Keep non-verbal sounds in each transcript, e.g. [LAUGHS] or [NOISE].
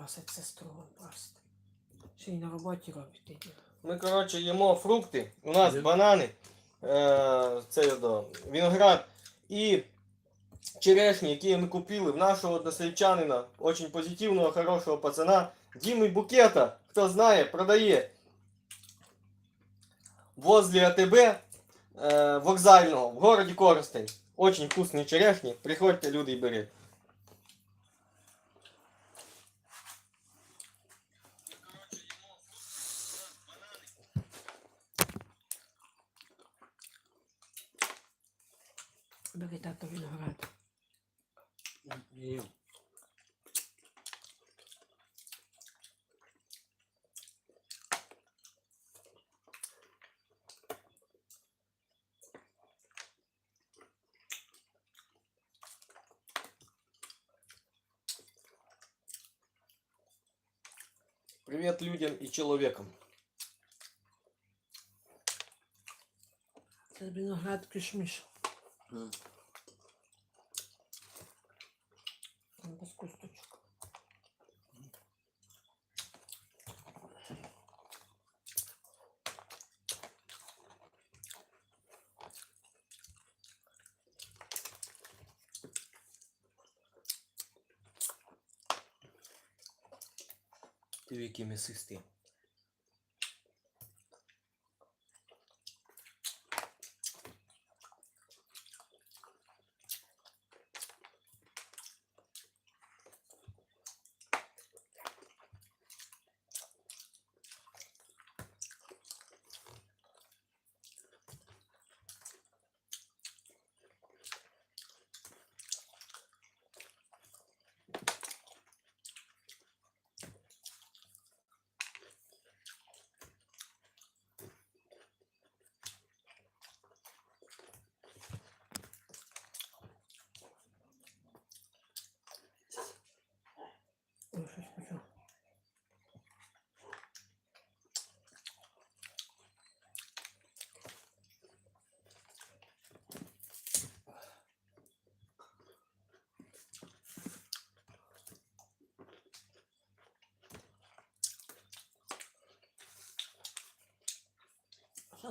просить сестру вон просить. Ще й на роботі робить тоді. Ми, коротше, їмо фрукти. У нас Є. банани, е, це до, виноград і черешні, які ми купили в нашого односельчанина, очень позитивного, хорошого пацана. Діми Букета, хто знає, продає возле АТБ е, вокзального в городі Коростень. Очень вкусні черешні. Приходьте, люди, і беріть. тато виноград. Їм. Привіт людям і чоловікам. Це виноград кишміш. М. aqui meu sistema.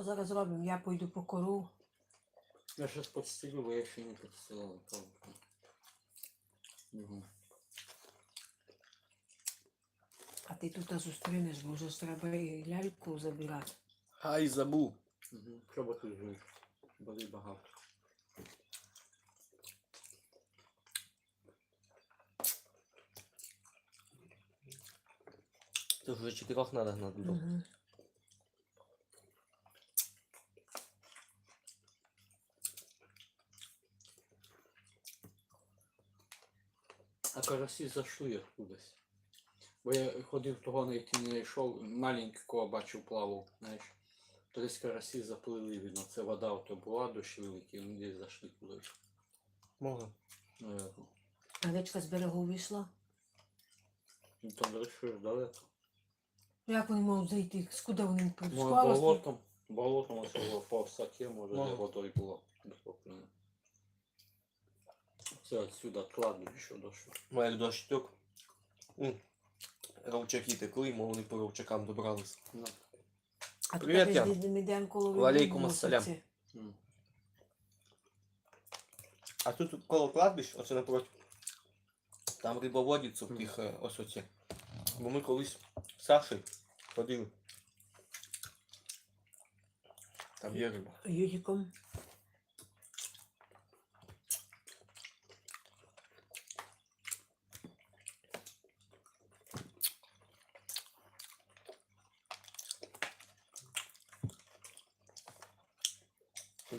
Що зараз робимо? Я пойду по кору. Я сейчас подстелю, бо я ще не подстилала. правда. Мгм. А ти тут зустрінеш, бо вже треба і ляльку забирати. Ай, забув. Мгм. Треба тут жити. Води багато. Тут вже чотирьох надо гнати. було. Карасі зайшли откудись. Бо я ходив того знайти не знайшов, маленького бачив плавав, знаєш. То десь карасі заплили, видно, це вода ото була, дощ великий, вони десь зайшли кудись. Може. Наверно. А річка з берегу вийшла. Ну там далі далеко. Як вони можуть зайти? Скуди вони Може склалися? болотом, болотом ось по всаке, може, де Може. водою було захоплено. Це отсюда кладбище дошло. Моя дощ тек. Ровчаки текли, мов вони по ровчакам добрались. Ну, А тут Привіт, десь Ян. десь ми йдемо коло Валейкум ассалям. м. А тут коло кладбищ, оце напроти. Там рибоводиться в тих е, ось оці. Бо ми колись з Сашею ходили. Там є риба. Юріком.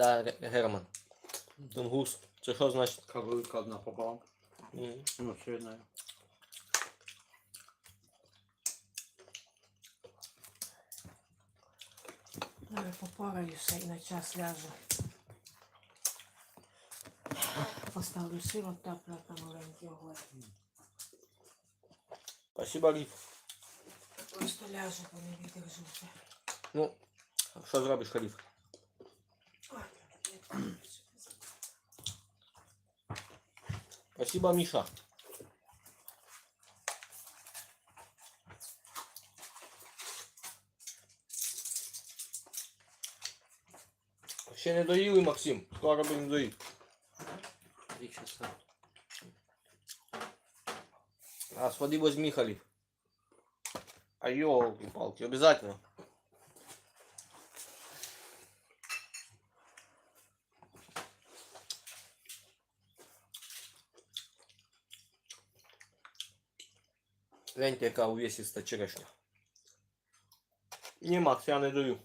Да, Герман. Тунгус. Це що значить? Кавылка одна пополам. М. Ну, очевидно. Зараз попораюся і на час ляжу. Поставлю сироп тепле на маленький огонь. Спасибо, Риф. Просто ляжу, бо не відержу вже. Ну, що зробиш, Халіф? Спасибо, Миша. Вообще не доил и Максим. Скоро будемо доїти. Три часа. А, сходи возьми, Халиф. А елки-палки, обязательно. Гляньте, яка увесиста черешня. Ні, Макс, я не даю.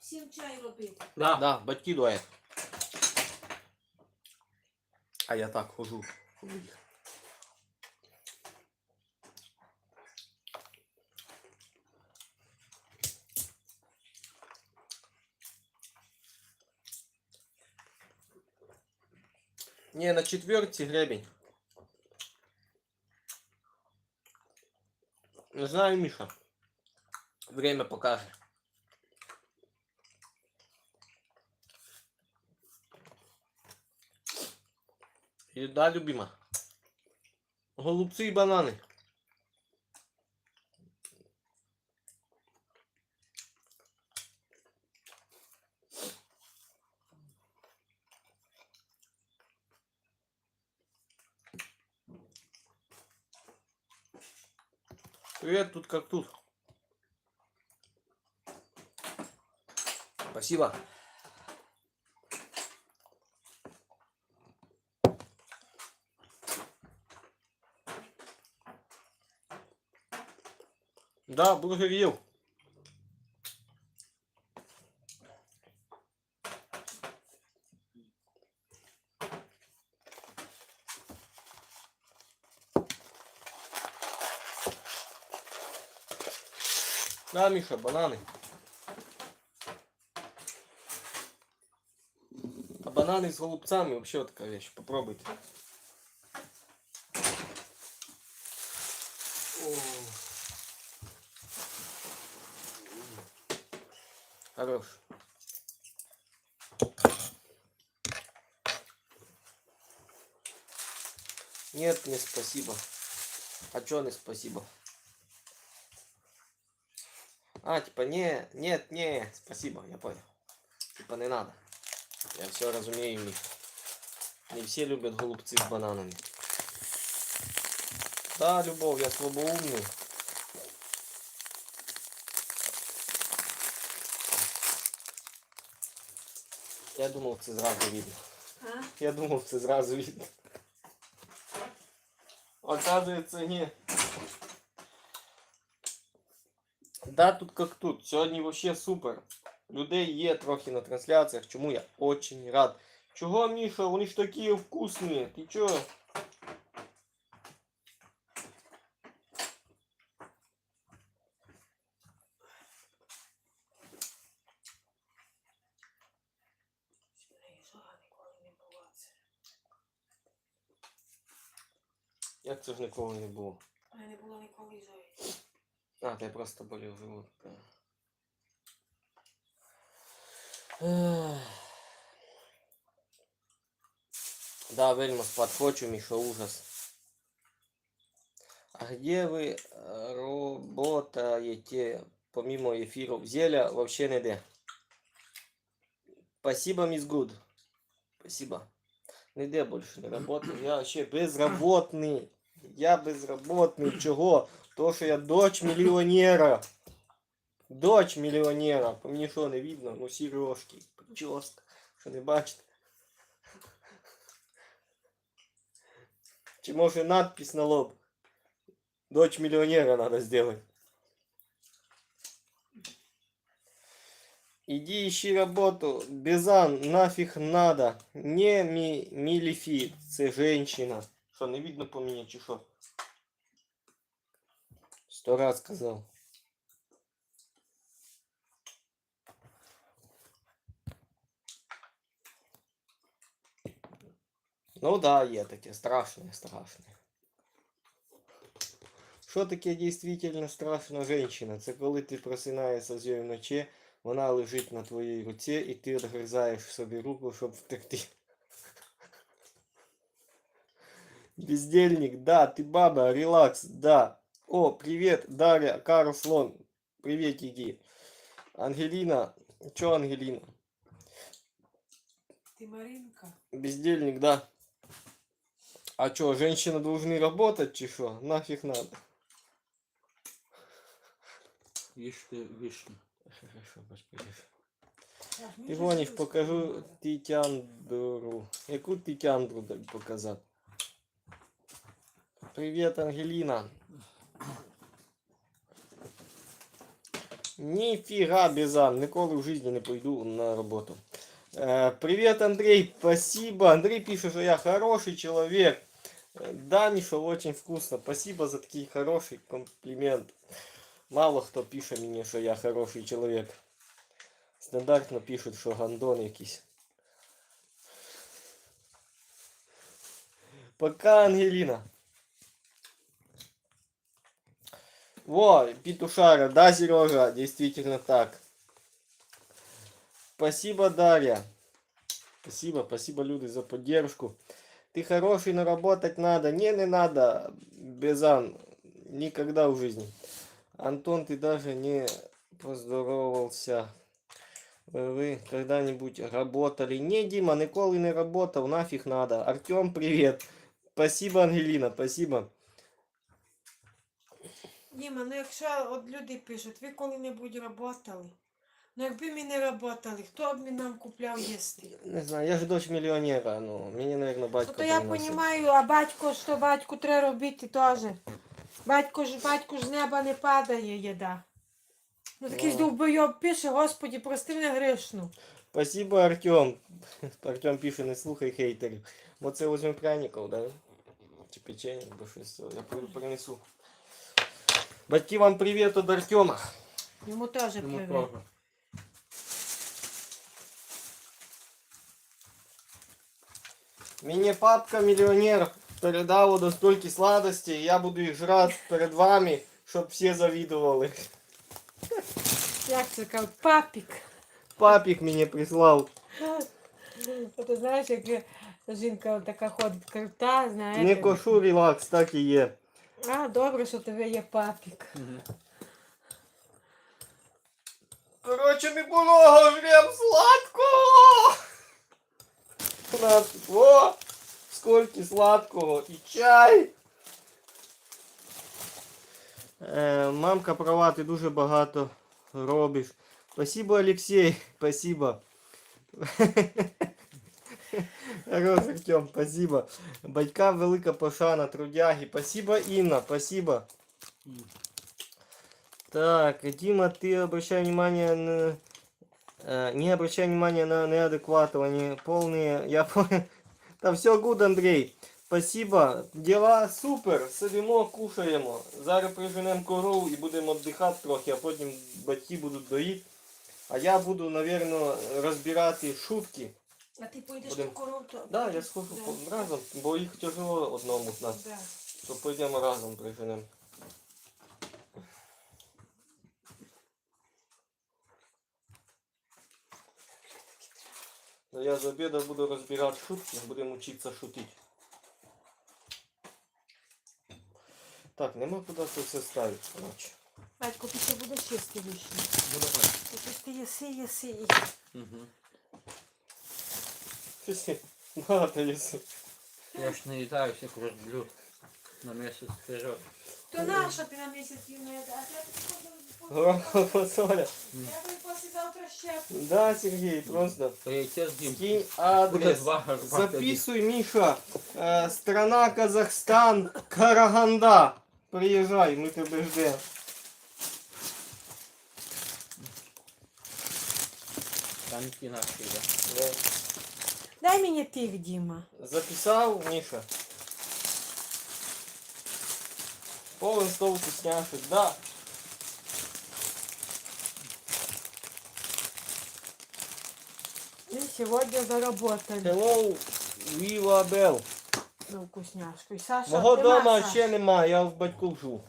Всім чай робити. Да. Да, батьки доять. А я так хожу. Не, на четверти гребень. Не знаю, Миша. Время покажет. Еда любима. Голубцы и бананы. Привет, тут как тут. Спасибо. Да, бургер Миша, бананы. А бананы с голубцами вообще такая вещь. Попробуйте. Хорош. Нет, не спасибо. А чё не спасибо? А, типа, не, нет, не, спасибо, я понял. Типа, не надо. Я все разумею, Мих. Не все любят голубцы с бананами. Да, Любовь, я слабоумный. Я думав, це зразу видно. А? Я думав, це зразу видно. Оказується, ні. Да, тут как тут. Сьогодні вообще супер. Людей є трохи на трансляціях, чому я очень рад. Чого, Міша, вони ж такі вкусні. Ти чо? Як це ж ніколи не було? Не було ніколи. А, ти просто болів живот. Да. Ех. Да, вельма спать хочу, Миша, ужас. А где вы э, работаете помимо эфиров? Зеля вообще не де. Спасибо, мисс Гуд. Спасибо. Ніде більше не работаю. Я вообще безработный. Я безработный. Чого? То, що я дочь мільйонера. Дочь мільйонера. По мені що не видно? Ну сережки, прическа. Що не бачите? Чи може надпись на лоб? Дочь миллионера надо сделать. Иди ищи работу. Бизан, нафиг надо. Не ми, милифи, це женщина. Что, не видно по мне, чи що? Сто раз сказал. Ну да, є таке страшне, страшне. Що таке дійсно страшна женщина? Це коли ти просинаєшся з нею вночі, вона лежить на твоїй руці і ти відгризаєш собі руку, щоб втекти. Бездельник, да, ты баба, релакс, да. О, привет, Дарья, Карл Слон. Привет, иди. Ангелина. Чё Ангелина? Ти Маринка. Бездельник, да. А чё, женщины должны работать, чи шо? Нафиг надо. Їжте вишню. Хорошо, господи. Так, мені Ти вже гониш, щось покажу надо. Тітяндру. Яку Тітяндру дай показати? Привіт, Ангеліна. Ніфіга, Бізан, ніколи в житті не пойду на роботу. Э, привет, Андрей, спасибо. Андрей пишет, что я хороший человек. Э, Да, Миша, очень вкусно. Спасибо за такий хороший комплімент. Мало хто пише мені, що я хороший чоловік. Стандартно пишуть, що гандон якийсь. Пока, Ангелина. Во, петушара, да, Сережа, действительно так. Спасибо, Дарья. Спасибо, спасибо, люди, за поддержку. Ты хороший, но работать надо. Не, не надо, Безан. Никогда в жизни. Антон, ты даже не поздоровался. Вы когда-нибудь работали? Не, Дима, ніколи не работал, нафиг надо. Артем, привет. Спасибо, Ангелина, спасибо. Діма, ну якщо от люди пишуть, ви коли-небудь работали. Ну якби ми не работали, хто б нам купляв їсти? Не знаю, я же дочь миллионера, ну, мне, наверное, батько То я розумію, а батько, що батьку треба робити теж. Батько ж, батьку ж з неба не падає їда. Ну такий ж Ну. довбойоб пише, Господі, прости мене грішну. Спасибо, Артем. [LAUGHS] Артем пише, не слухай хейтерів. Бо це візьмемо пряників, да? Чи печенье, або щось. Я принесу. Батьки, вам привіт від Артема. Йому теж Йому привіт. теж. Мені папка мільйонер передав до стільки сладостей, я буду їх жрати перед вами, щоб всі завідували. Як це кажуть, папік. Папік мені прислав. А Ти знаєш, як є жінка така ходить крута, знаєте. Не кошу релакс, так і є. А, добре, що тебе є папік. Короче, ми много жрем сладкого. На, О, скільки сладкого і чай. Е, мамка права, ти дуже багато робиш. Спасибо, Алексей, спасибо. [LAUGHS] Хорош, Артем, спасибо. Батькам велика пошана, трудяги. Спасибо, Інна, спасибо. М. Так, Дима, ты обращай внимание на... э, не обращай внимания на неадекватов, они полные, я понял. [LAUGHS] Да все гуд, Андрей. Спасибо. Дела супер. Сидимо, кушаємо. Зараз приженемо корову і будемо віддихати трохи, а потім батьки будуть доїти. А я буду, напевно, розбирати шутки. А ти поїдеш Будем. по корову? то- Да, я схожу по- разом, бо їх тяжело одному з нас. Да. То пойдемо разом приженемо. Да я за обеда буду разбирать шутки, будем учиться шутить. Так, нема куди це все ставити, короче. Батько, ти ще будеш їсти вишню. Ну давай. Ти їси, їси. і- Мгм. Багато єси. Я ж не їдаюся, як розблю на місяць вперед. То наша ти на місяць не А я Горохова фасоля. Я тобі послезавтра ще. Да, Сергій, просто. То я і те з'їм. Кинь Буде адрес. два гарбати. Записывай, Миша. Э, страна Казахстан, Караганда. Приезжай, мы тебе ждем. Там ті наші, да. Да. Дай мені тих, Діма. Записал, Миша? Полон стол вкусняшек, да. Ми сьогодні заработали Hello, Viva Bell. на вкусняшку. І Саша, Мого дома Саш? ще нема, я в батьку живу.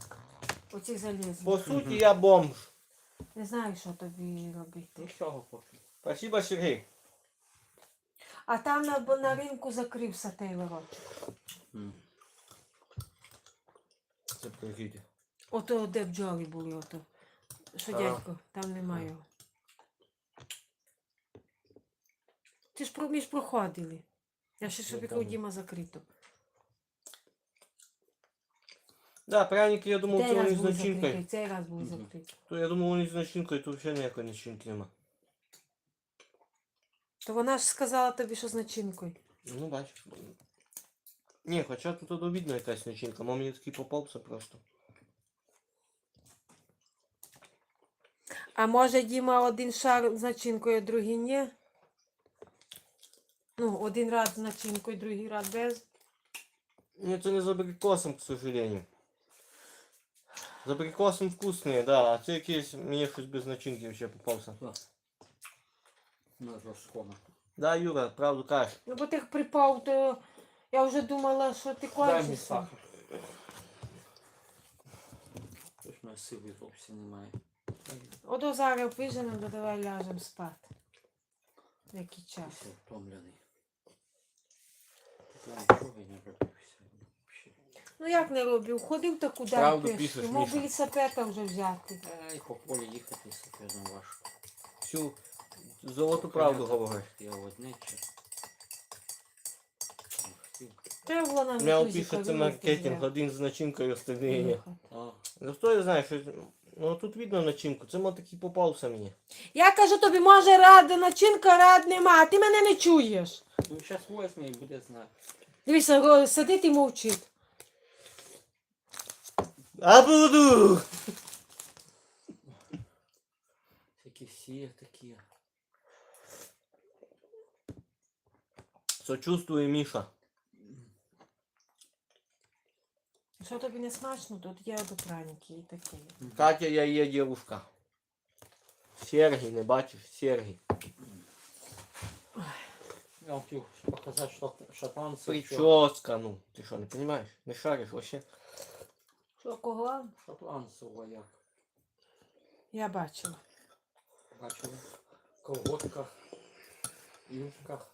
Оці залізні. По суті, я бомж. Не знаю, що тобі робити. Нічого хочу. Спасибо, Сергей. А там на, на ринку закрився той ларочок. Це прохід. Ото де бджоли були, ото. Що А. дядько, там немає. його. Ти ж про- ми проходили. Я ще собі там- Діма закрито. Да, пряники, я думав, Цей це раз вони з начинкою. цей раз був закритий. То я думав, вони з начинкою, тут взагалі ніякої начинки немає. То вона ж сказала тобі, що з начинкою. Ну, бачиш. Ні, хоча тут видно якась начинка, мені такий попався просто. А може Діма один шар з начинкою, а другий ні? Ну, один раз з начинкою, другий раз без. Ні, це не з абрикосом, к сожалению. З абрикосом вкусний, да, а це якийсь, мені щось без начинки ще попався. На жорсткому. Да, Юра, правду кажеш. Ну, бо ти припав, то я вже думала, що ти Дай мені кончишся. сахар. Тож на сили зовсім немає. Ото зараз пиженемо, то давай ляжемо спати. Який час. Я втомлений. Я нічого не. Вообще. Ну як не робив? Ходив та куди Правду пиш. пишеш, Міша. велосипеда вже взяти. Ей, по полі їхати сапряно важко. Всю золоту правду говориш. Я одне чи. Хотів. Треба було нам Мяу тузика пише, це вилити маркетинг, один з начинкою, остальні ні. А, Ну хто я знає, що... Ну тут видно начинку, це мо такий попався мені. Я кажу тобі, може рада начинка, рад нема, а ти мене не чуєш. ну зараз возьме і буде знати. Дивися, ро- сидить і мовчить. А буду! Такі всі такі. Сочувствую, Міша. Що тобі не смачно, то я до праники і таке. Катя, я є дівушка. Сергій, не бачиш? Сергій. Я хотів показати, що шотландці. що- Прическа, ну. Ти що, не розумієш? Не шариш вообще? Що кого? Шотландців вояк. Я бачила. Бачили? В колготках, юбках.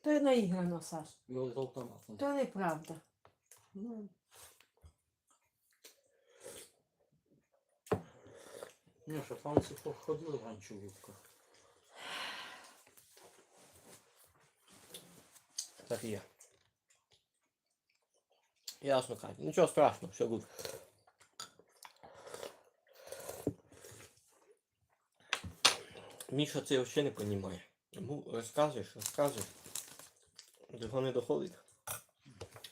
То й наіграно, Саш. І з автоматом. То неправда. Ну. Ні, шотландці походили раніше в юбках. Так є. Ясно, Катя. Нічого страшного, все буде. Міша це взагалі не розуміє. Йому розказуєш, розказуєш. До його не доходить.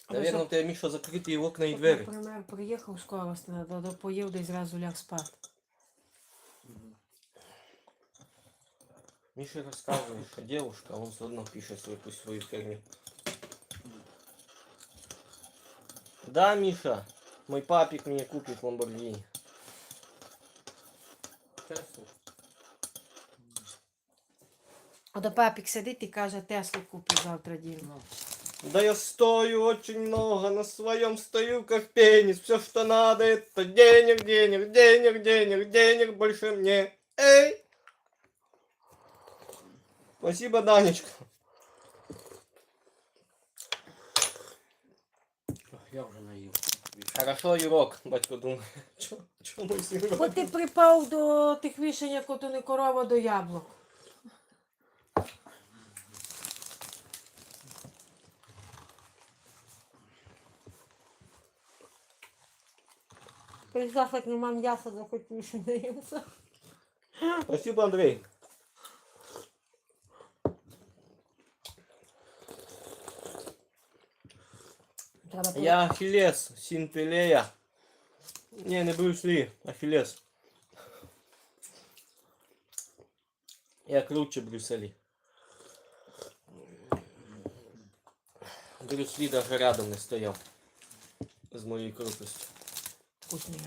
Навірно, в тебе Міша закриті і окна і двері. Наприклад, приїхав скоро, до поїв десь зразу ляг спати. Миша рассказывает, что девушка, а он все равно пишет свою, пусть свою херню. Да, Миша, мой папик мне купит Ламборгини. Теслу. А до папік сидить і каже, Теслу куплю завтра дім. Ну, Да я стою очень много, на своем стою как пенис. Все, что надо, это денег, денег, денег, денег, денег больше мне. Эй! Спасибо, Данечка. я вже наїв. Хорошо, Юрок, батько думає. Чо, чо Бо ти припав до тих вишень, як ото не корова до яблук. Прийшла, як нема м'яса, захотів, що не їмся. Спасибо, Андрей. Треба Я Ахиллес, Синтелея. Не, не Брюс Ли, Ахиллес. Я круче Брюса Ли. Брюс Ли даже рядом не стояв. З моєю крутостю. Вкусний.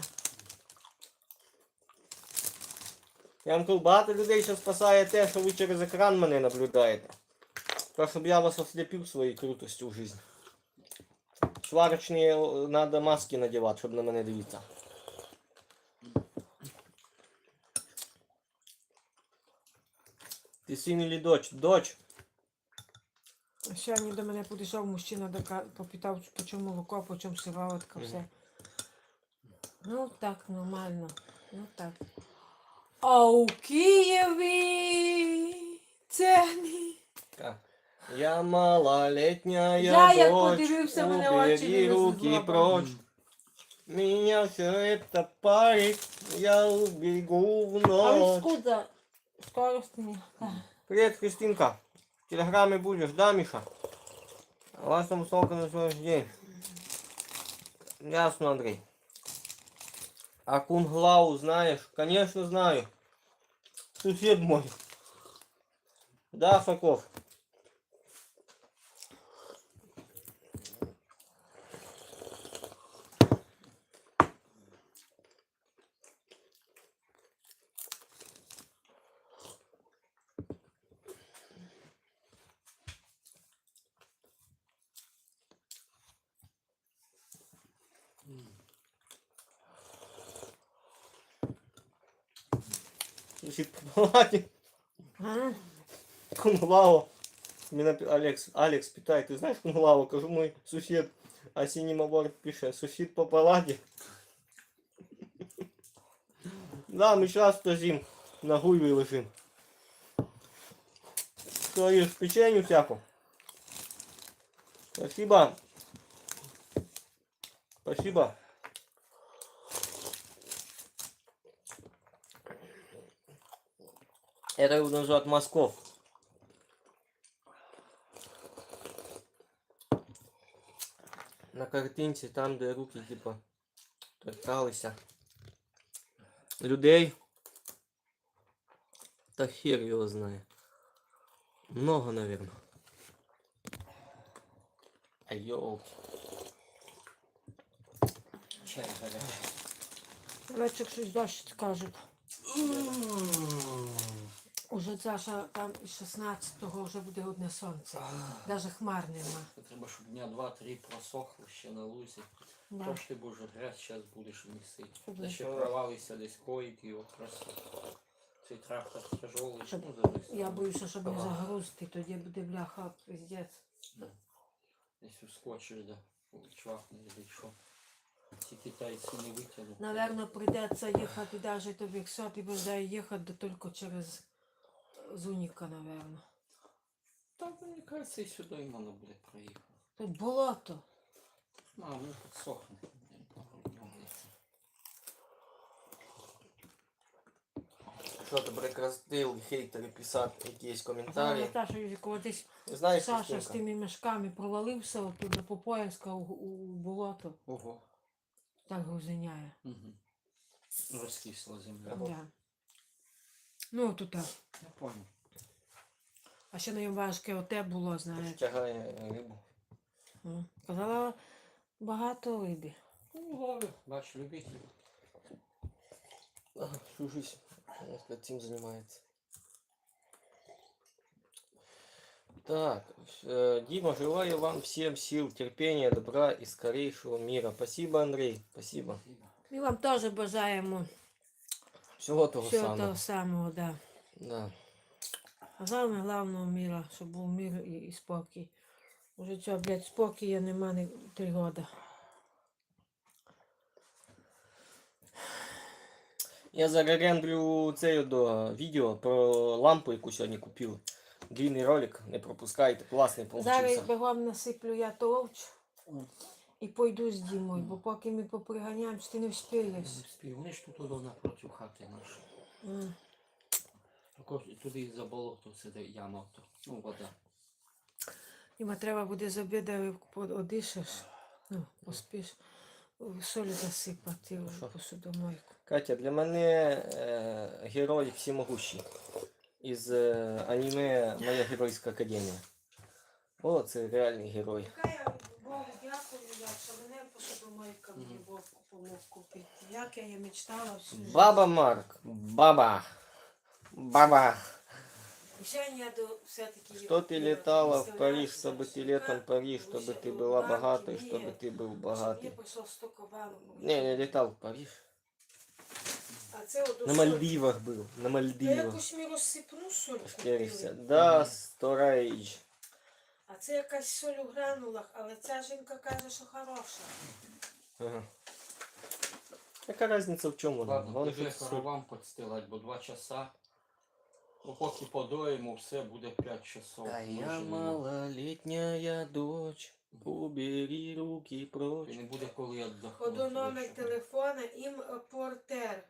Я вам кажу, багато людей ще спасає те, що ви через екран мене наблюдаєте. То, щоб я вас ослепив своєю крутостю в житті. Сварочні надо маски надівати, щоб на мене дивитися. Ти син или дочь? Дочь. Сьогодні до мене підійшов мужчина, попитав, по чому молоко, по чому сироватка, все. Ну так, нормально. Ну так. А у Києві ціни. Ка. Я малолетняя Я, як дочь, подивився, мене очі убери вилізли з руки лоба. прочь. Меня все это парит, я убегу в А ночь. откуда? Скоростні. Привет, Кристинка. В телеграме будешь, да, Миша? А у вас там сколько на свой день? Ясно, Андрей. А Кунглау знаешь? Конечно, знаю. Сусед мой. Да, Факов. Сусед по палате. А? Кунглау. Меня пи- Алекс, Алекс питает, ты знаешь Кунглау? Кажу, мой сусед. А Синемобор пишет, сусід по палаті. Да, ми сейчас стазим, на гуйві лежим. Что, ешь печенью всяку? Спасибо. Спасибо. Это его называют Москов. На картинці, там, де руки, типа, торкалися. Людей. Та хер його знає. Много, наверное. А йолки. Чай гарячий. Вечір щось дощ скажуть. Уже Саша там із 16-го вже буде одне сонце. Даже хмар нема. Треба, щоб дня два-три просохли ще на лузі. Да. Трошки боже грязь зараз будеш місити. Ще провалися десь койки, якраз цей трактор тяжелий. Щоб- завис. Я боюся, щоб не загрузити, тоді буде бляха пиздець. Десь ускочиш, да. Чвахне, чи що. Ці китайці не витягнуть. Наверно, прийдеться їхати навіть тобі, якщо ти будеш їхати, тільки через Зуніка, наверно. Та мені кажеться, і сюди і можна буде проїхати. Тут болото. А, ну підсохне. Що ти прекратив хейтери писати якісь Вона коментарі? та, що колись Знаєш, Саша з тими мішками провалився оттуда по пояска у, у болото. Ого. Так грузиняє. Угу. Розкисла земля. Да. Ну, тут Я понял. А ще найважке оте було, знаєш. Тягає рибу. Казала, багато риби. Ну, лови. Бач, любитель. Ага, Слушаюсь. Цим займається. Так, э, Дима, желаю вам всем сил, терпения, добра и скорейшего мира. Спасибо, Андрей. Спасибо. Ми вам теж бажаємо Всего того всього самого. того самого, да. Да. А саме головного міра, щоб був мир і, і спокій. Уже цього, блядь, спокою нема ні три роки. Я зарендерю це до відео про лампу, яку сьогодні купили. Длинний ролик, не пропускайте, класний Зараз получився. бігом насиплю я товч і пойду з Дімою, бо поки ми поприганяємо, ти не встигнеш. Не спів. Вони ж тут напроти хати наші. Туди за болото сиде яма. то, Ну, вода. Діма, треба буде з обіду одишеш, ну, поспіш, солі засипати в посудомойку. Катя, для мене е, герой всемогущий. Із е, аніме Моя геройська академія. О, це реальний герой. Яка я Богу дякую, я, що мене посудомойка мені. Бог помог купити. Як я її мечтала всю жизнь. Баба Марк, баба, баба. Женя до все-таки... Что ты летала в Париж, чтобы ты летом в Париж, чтобы ты была богатой, чтобы ты был богатый. Мені прийшло 100 кабанок. Не, не летал в Париж. А це от На Мальдивах был, на Я Мальдивах. якусь ми розсипну соль Шкірився. купили. Да, сторейдж. А це якась соль у гранулах, але ця жінка каже, що хороша. Ага. Яка різниця в чому? Ладно, Головне, вже що пора вам підстилати, бо два часа. Ну, поки подоїмо, все буде 5 часов. А я малолетняя дочь, убери руки прочь. І не буде коли віддохнути. Ходу номер телефона імпортер.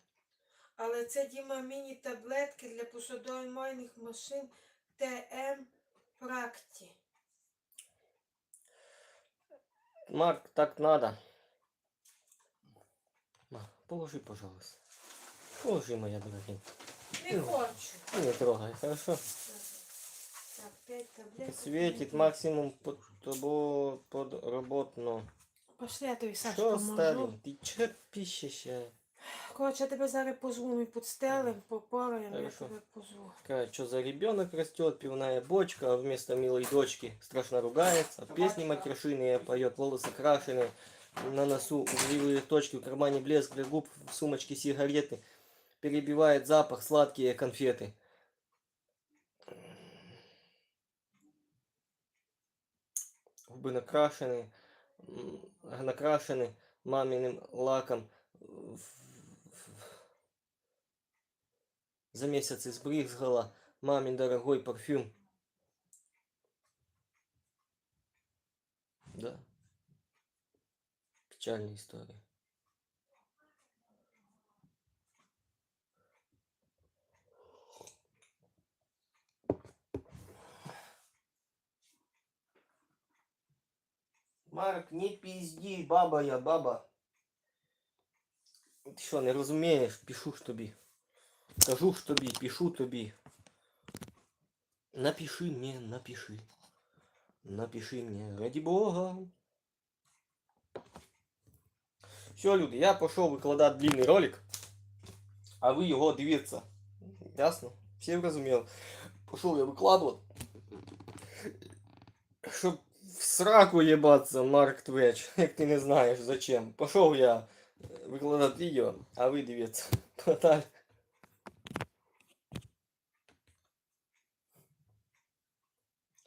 Але це Діма міні-таблетки для посудомийних машин ТМ Практі. Марк, так надо. Положи, пожалуйста. Положи, моя дорогенькая. Не хочу. Не трогай, хорошо? Так, 5 таблеток. Светит максимум под тобой подработно. Пошли, я тобі Саш Что, поможу. Сталин, ты чё пищешь? а? Коротше, я тебе зараз позву, ми підстелим, попораємо, я Хорошо. тебе позву. Какая, что за ребенок растет, пивная бочка, а вместо милой дочки страшно ругается, песни матершинные поет, волосы крашеные, на носу угревые точки, в кармане блеск для губ, в сумочке сигареты, перебивает запах сладкие конфеты. Губы накрашены, м, накрашены маминым лаком. в- в- За месяц избрызгала мамин дорогой парфюм. Да. Печальная история. Марк, не пизди, баба я, баба. Ти що, не розумієш? Пишу ж тобі. Кажу ж тобі, пишу тобі. Напиши мне, напиши. Напиши мне, ради бога. Все, люди, я пішов викладати длинний ролик, а ви його дивіться. Ясно? Всі зрозуміли. Пішов я викладувати. Щоб в сраку ебаться, Марк Твеч, [LAUGHS] як ти не знаєш зачем. Пошов я викладати відео, а ви дивіться. [LAUGHS] Подалі.